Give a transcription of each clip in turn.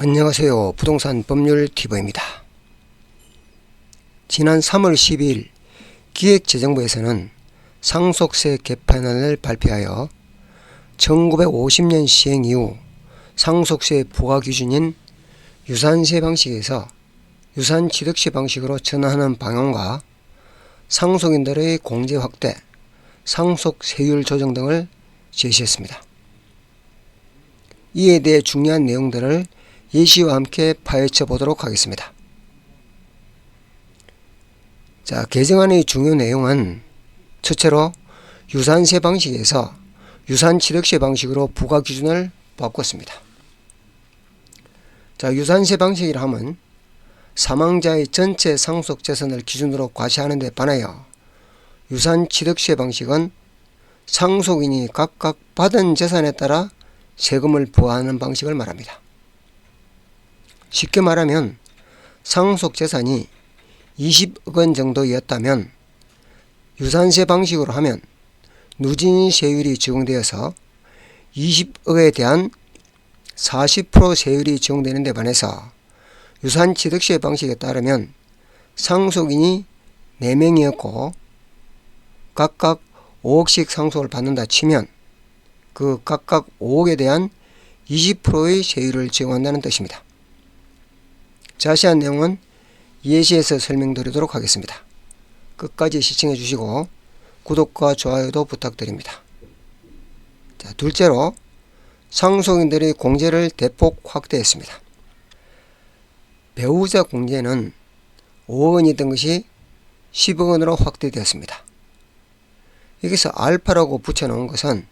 안녕하세요. 부동산 법률 TV입니다. 지난 3월 12일 기획재정부에서는 상속세 개편안을 발표하여 1950년 시행 이후 상속세 부과 기준인 유산세 방식에서 유산 취득세 방식으로 전환하는 방향과 상속인들의 공제 확대, 상속세율 조정 등을 제시했습니다. 이에 대해 중요한 내용들을 예시와 함께 파헤쳐 보도록 하겠습니다. 자, 개정안의 중요 내용은 첫째로 유산세 방식에서 유산취득세 방식으로 부과 기준을 바꿨습니다. 자, 유산세 방식이라 하면 사망자의 전체 상속 재산을 기준으로 과세하는 데 반하여 유산취득세 방식은 상속인이 각각 받은 재산에 따라 세금을 부과하는 방식을 말합니다. 쉽게 말하면 상속 재산이 20억 원 정도였다면 유산세 방식으로 하면 누진세율이 적용되어서 20억에 대한 40% 세율이 적용되는 데 반해서 유산취득세 방식에 따르면 상속인이 4명이었고 각각 5억씩 상속을 받는다 치면 그 각각 5억에 대한 20%의 세율을 적용한다는 뜻입니다. 자세한 내용은 예시에서 설명드리도록 하겠습니다. 끝까지 시청해 주시고 구독과 좋아요도 부탁드립니다. 자, 둘째로 상속인들의 공제를 대폭 확대했습니다. 배우자 공제는 5억 원이던 것이 10억 원으로 확대되었습니다. 여기서 알파라고 붙여놓은 것은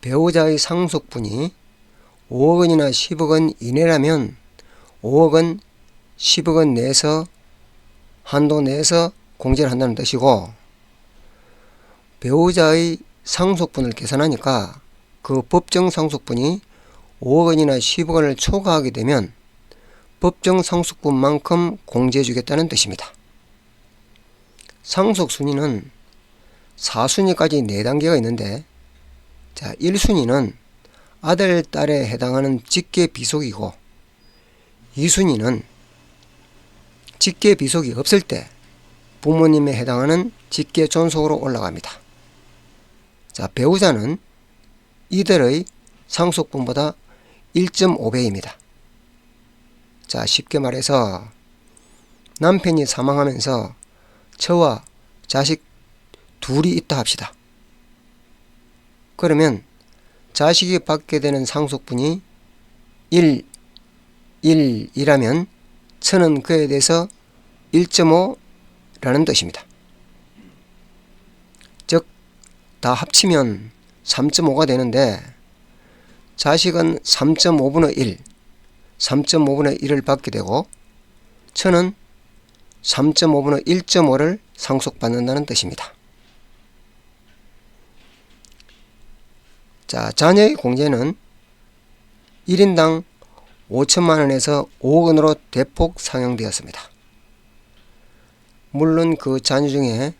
배우자의 상속분이 5억 원이나 10억 원 이내라면 5억 원, 10억 원 내에서 한도 내에서 공제를 한다는 뜻이고 배우자의 상속분을 계산하니까 그 법정 상속분이 5억 원이나 10억 원을 초과하게 되면 법정 상속분만큼 공제해 주겠다는 뜻입니다. 상속 순위는 4순위까지 4단계가 있는데 자, 1순위는 아들, 딸에 해당하는 직계 비속이고 2순위는 직계 비속이 없을 때 부모님에 해당하는 직계 존속으로 올라갑니다. 자, 배우자는 이들의 상속분보다 1.5배입니다. 자, 쉽게 말해서 남편이 사망하면서 저와 자식 둘이 있다 합시다. 그러면 자식이 받게 되는 상속분이 1, 1이라면 천은 그에 대해서 1.5라는 뜻입니다. 즉, 다 합치면 3.5가 되는데 자식은 3.5분의 1, 3.5분의 1을 받게 되고 천은 3.5분의 1.5를 상속받는다는 뜻입니다. 자, 자녀의 공제는 1인당 5천만 원에서 5억 원으로 대폭 상향되었습니다. 물론 그 자녀 중에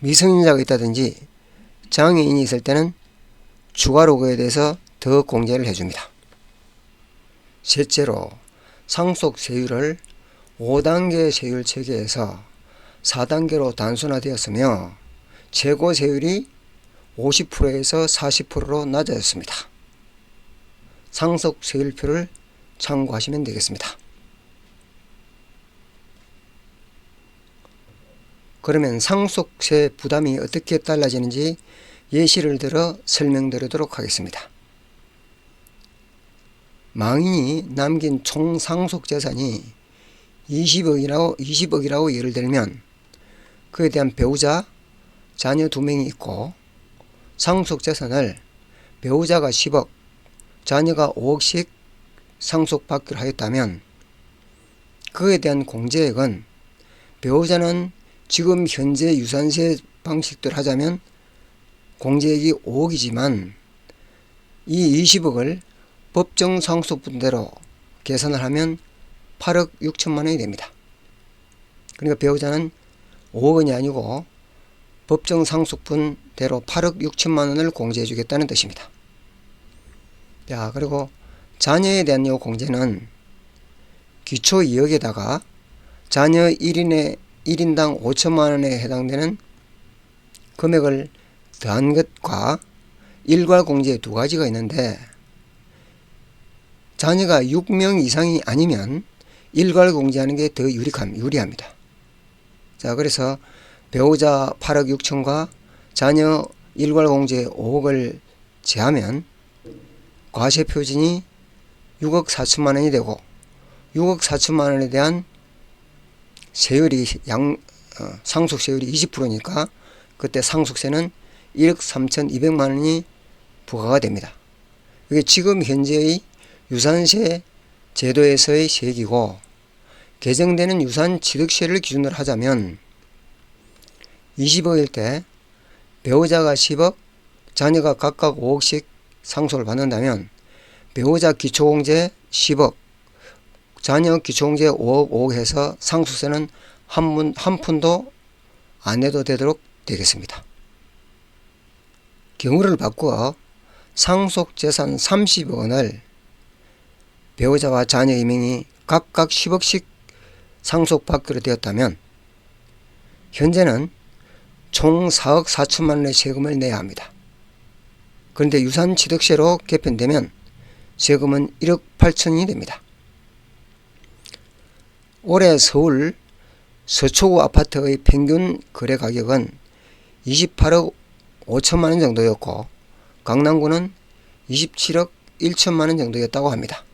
미성년자가 있다든지 장애인이 있을 때는 추가로 그에 대해서 더 공제를 해줍니다. 셋째로 상속 세율을 5단계 세율 체계에서 4단계로 단순화되었으며 최고 세율이 50%에서 40%로 낮아졌습니다. 상속 세율표를 참고하시면 되겠습니다. 그러면 상속세 부담이 어떻게 달라지는지 예시를 들어 설명드리도록 하겠습니다. 망인이 남긴 총 상속 재산이 20억이라고, 20억이라고 예를 들면 그에 대한 배우자, 자녀 두 명이 있고 상속 재산을 배우자가 10억, 자녀가 5억씩 상속받기로 하였다면 그에 대한 공제액은 배우자는 지금 현재 유산세 방식대로 하자면 공제액이 5억이지만 이 20억을 법정 상속분대로 계산을 하면 8억 6천만 원이 됩니다. 그러니까 배우자는 5억 원이 아니고 법정 상속분대로 8억 6천만 원을 공제해 주겠다는 뜻입니다. 자, 그리고 자녀에 대한 요 공제는 기초 2억에다가 자녀 1인에 1인당 5천만 원에 해당되는 금액을 더한 것과 일괄 공제 두 가지가 있는데 자녀가 6명 이상이 아니면 일괄 공제하는 게 더 유리합니다. 자, 그래서 배우자 8억 6천과 자녀 일괄 공제 5억을 제하면 과세 표준이 6억 4천만 원이 되고 6억 4천만 원에 대한 세율이 양 어, 상속세율이 20%니까 그때 상속세는 1억 3천2백만 원이 부과가 됩니다. 이게 지금 현재의 유산세 제도에서의 세액이고 개정되는 유산 취득세를 기준으로 하자면 20억일 때 배우자가 10억, 자녀가 각각 5억씩 상속을 받는다면 배우자 기초공제 10억, 자녀 기초공제 5억, 5억 해서 상속세는 한, 문, 한 푼도 안 내도 되도록 되겠습니다. 경우를 바꾸어 상속재산 30억 원을 배우자와 자녀 이명이 각각 10억씩 상속받기로 되었다면 현재는 총 4억 4천만 원의 세금을 내야 합니다. 그런데 유산취득세로 개편되면 세금은 1억 8천이 됩니다. 올해 서울 서초구 아파트의 평균 거래 가격은 28억 5천만 원 정도였고 강남구는 27억 1천만 원 정도였다고 합니다.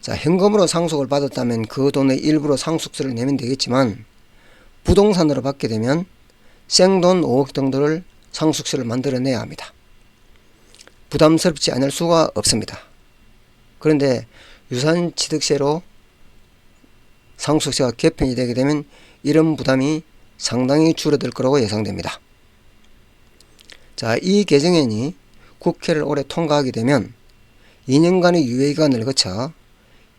자, 현금으로 상속을 받았다면 그 돈의 일부로 상속세를 내면 되겠지만 부동산으로 받게 되면 생돈 5억 정도를 상속세를 만들어내야 합니다. 부담스럽지 않을 수가 없습니다. 그런데 유산취득세로 상속세가 개편이 되게 되면 이런 부담이 상당히 줄어들 거라고 예상됩니다. 자, 이 개정안이 국회를 올해 통과하게 되면 2년간의 유예기간을 거쳐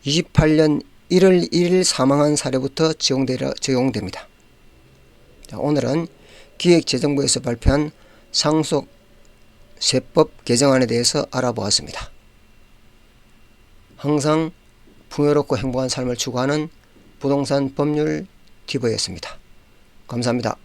28년 1월 1일 사망한 사례부터 적용됩니다. 자, 오늘은 기획재정부에서 발표한 상속 세법 개정안에 대해서 알아보았습니다. 항상 풍요롭고 행복한 삶을 추구하는 부동산 법률 TV였습니다. 감사합니다.